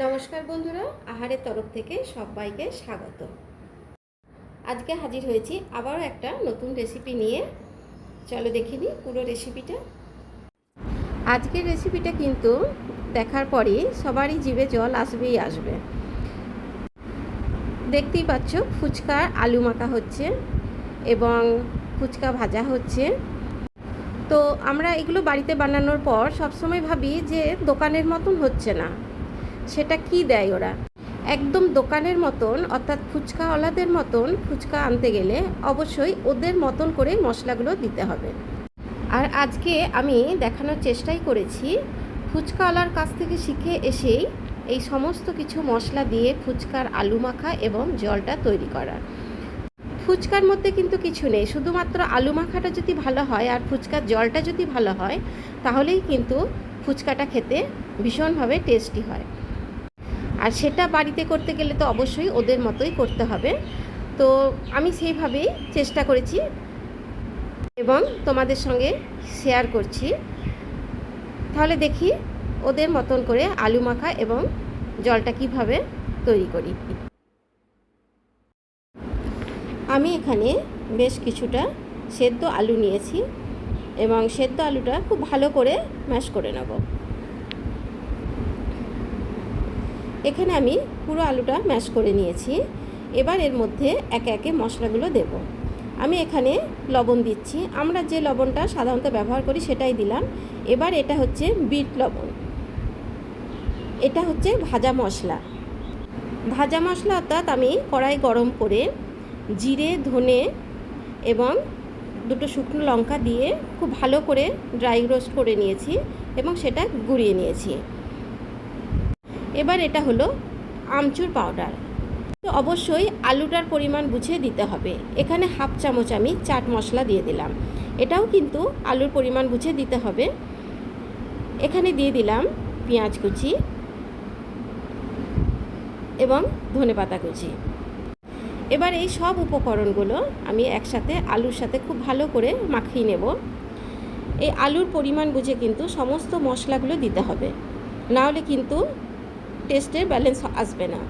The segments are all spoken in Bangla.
নমস্কার বন্ধুরা, আহারের তরফ থেকে সবাইকে স্বাগত। আজকে হাজির হয়েছি আবারও একটা নতুন রেসিপি নিয়ে। চলো দেখে নিই পুরো রেসিপিটা আজকের রেসিপিটা কিন্তু দেখার পরই সবারই জিভে জল আসবেই আসবে। দেখতেই পাচ্ছ ফুচকার আলু মাখা হচ্ছে এবং ফুচকা ভাজা হচ্ছে। তো আমরা এগুলো বাড়িতে বানানোর পর সবসময় ভাবি যে দোকানের মতন হচ্ছে না। সেটা কি দেয় ওরা? একদম দোকানের মতন, অর্থাৎ ফুচকাওয়ালাদের মতন ফুচকা আনতে গেলে অবশ্যই ওদের মতন করে মশলাগুলো দিতে হবে। আর আজকে আমি দেখানোর চেষ্টাই করেছি, ফুচকাওয়ালার কাছ থেকে শিখে এসেই এই সমস্ত কিছু মশলা দিয়ে ফুচকার আলু মাখা এবং জলটা তৈরি করা। ফুচকার মধ্যে কিন্তু কিছু নেই, শুধুমাত্র আলু মাখাটা যদি ভালো হয় আর ফুচকার জলটা যদি ভালো হয়, তাহলেই কিন্তু ফুচকাটা খেতে ভীষণভাবে টেস্টি হয়। আর সেটা বাড়িতে করতে গেলে তো অবশ্যই ওদের মতোই করতে হবে। তো আমি সেইভাবেই চেষ্টা করেছি এবং তোমাদের সঙ্গে শেয়ার করছি। তাহলে দেখি ওদের মতন করে আলু মাখা এবং জলটা কীভাবে তৈরি করি। আমি এখানে বেশ কিছুটা সেদ্ধ আলু নিয়েছি এবং সেদ্ধ আলুটা খুব ভালো করে ম্যাশ করে নেব। এখানে আমি পুরো আলুটা ম্যাশ করে নিয়েছি। এবার এর মধ্যে একে একে মশলাগুলো দেব। আমি এখানে লবণ দিচ্ছি। আমরা যে লবণটা সাধারণত ব্যবহার করি সেটাই দিলাম। এবার এটা হচ্ছে বিট লবণ। এটা হচ্ছে ভাজা মশলা। ভাজা মশলা অর্থাৎ আমি কড়াই গরম করে জিরে, ধনে এবং দুটো শুকনো লঙ্কা দিয়ে খুব ভালো করে ড্রাই রোস্ট করে নিয়েছি এবং সেটা গুঁড়িয়ে নিয়েছি। এবার এটা হলো আমচুর পাউডার। তো অবশ্যই আলুটার পরিমাণ বুঝে দিতে হবে। এখানে হাফ চামচ আমি চাট মশলা দিয়ে দিলাম। এটাও কিন্তু আলুর পরিমাণ বুঝে দিতে হবে। এখানে দিয়ে দিলাম পেঁয়াজ কুচি এবং ধনে পাতা কুচি। এবার এই সব উপকরণগুলো আমি একসাথে আলুর সাথে খুব ভালো করে মাখিয়ে নেব। এই আলুর পরিমাণ বুঝে কিন্তু সমস্ত মশলাগুলো দিতে হবে। নাহলে কিন্তু টেস্টের ব্যালেন্স আসবে না।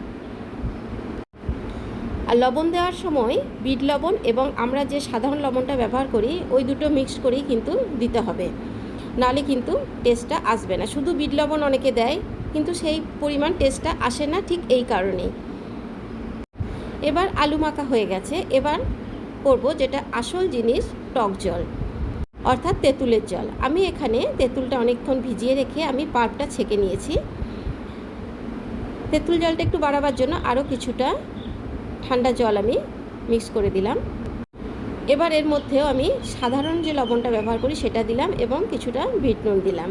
আর লবণ দেওয়ার সময় বিট লবণ এবং আমরা যে সাধারণ লবণটা ব্যবহার করি, ওই দুটো মিক্স করেই কিন্তু দিতে হবে। নাহলে কিন্তু টেস্টটা আসবে না। শুধু বিট লবণ অনেকে দেয়, কিন্তু সেই পরিমাণ টেস্টটা আসে না ঠিক এই কারণেই। এবার আলু মাখা হয়ে গেছে। এবার করব যেটা আসল জিনিস, টক জল, অর্থাৎ তেঁতুলের জল। আমি এখানে তেঁতুলটা অনেকক্ষণ ভিজিয়ে রেখে আমি পাল্পটা ছেঁকে নিয়েছি। তেঁতুল জলটা একটু বাড়াবার জন্য আরও কিছুটা ঠান্ডা জল আমি মিক্স করে দিলাম। এবার এর মধ্যেও আমি সাধারণ যে লবণটা ব্যবহার করি সেটা দিলাম এবং কিছুটা বিট নুন দিলাম।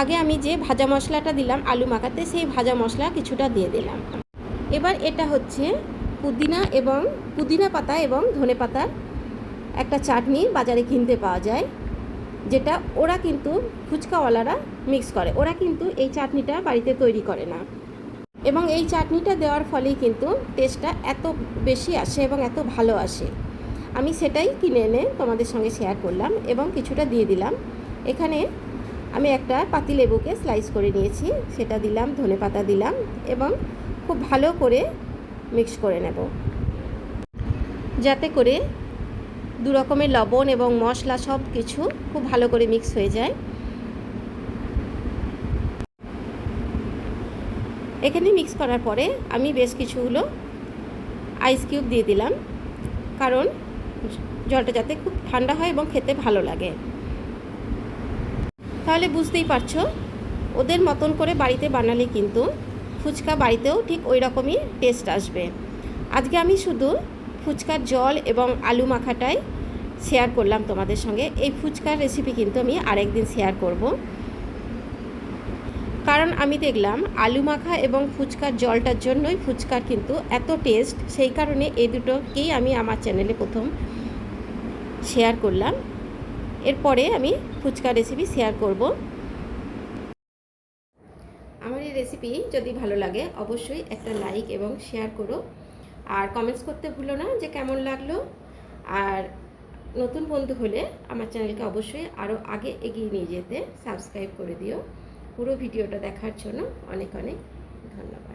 আগে আমি যে ভাজা মশলাটা দিলাম আলু মাখাতে সেই ভাজা মশলা কিছুটা দিয়ে দিলাম। এবার এটা হচ্ছে পুদিনা এবং পুদিনা পাতা এবং ধনে পাতার একটা চাটনি বাজারে কিনতে পাওয়া যায়। যেটা ওরা কিন্তু ফুচকাওয়ালারা মিক্স করে। ওরা কিন্তু এই চাটনিটা বাড়িতে তৈরি করে না। এবং এই চাটনিটা দেওয়ার ফলেই কিন্তু টেস্টটা এত বেশি আসে এবং এত ভালো আসে। আমি সেটাই কিনে এনে তোমাদের সঙ্গে শেয়ার করলাম এবং কিছুটা দিয়ে দিলাম। এখানে আমি একটা পাতিলেবুকে স্লাইস করে নিয়েছি। সেটা দিলাম, ধনে পাতা দিলাম এবং খুব ভালো করে মিক্স করে নেব। যাতে করে দু রকমের লবণ এবং মশলা সব কিছু খুব ভালো করে মিক্স হয়ে যায়। এখানে মিক্স করার পরে আমি বেশ কিছুগুলো আইস কিউব দিয়ে দিলাম, কারণ জলটা যাতে খুব ঠান্ডা হয় এবং খেতে ভালো লাগে। তাহলে বুঝতেই পারছ, ওদের মতন করে বাড়িতে বানালে কিন্তু ফুচকা বাড়িতেও ঠিক ওই রকমই টেস্ট আসবে। আজকে আমি শুধু ফুচকার জল এবং আলু মাখাটাই শেয়ার করলাম তোমাদের সঙ্গে। এই ফুচকার রেসিপি কিন্তু আমি আরেকদিন শেয়ার করব। কারণ আমি দেখলাম আলু মাখা এবং ফুচকার জলটার জন্যই ফুচকার কিন্তু এত টেস্ট সেই কারণে এই দুটোকেই আমি আমার চ্যানেলে প্রথম শেয়ার করলাম। এরপরে আমি ফুচকা রেসিপি শেয়ার করব। আমার এই রেসিপি যদি ভালো লাগে, অবশ্যই একটা লাইক এবং শেয়ার করো। আর কমেন্টস করতে ভুলো না যে কেমন লাগল। আর নতুন বন্ধু হলে আমার চ্যানেলকে অবশ্যই আরও আগে এগিয়ে নিয়ে যেতে সাবস্ক্রাইব করে দিও। পুরো ভিডিওটা দেখার জন্য অনেক অনেক ধন্যবাদ।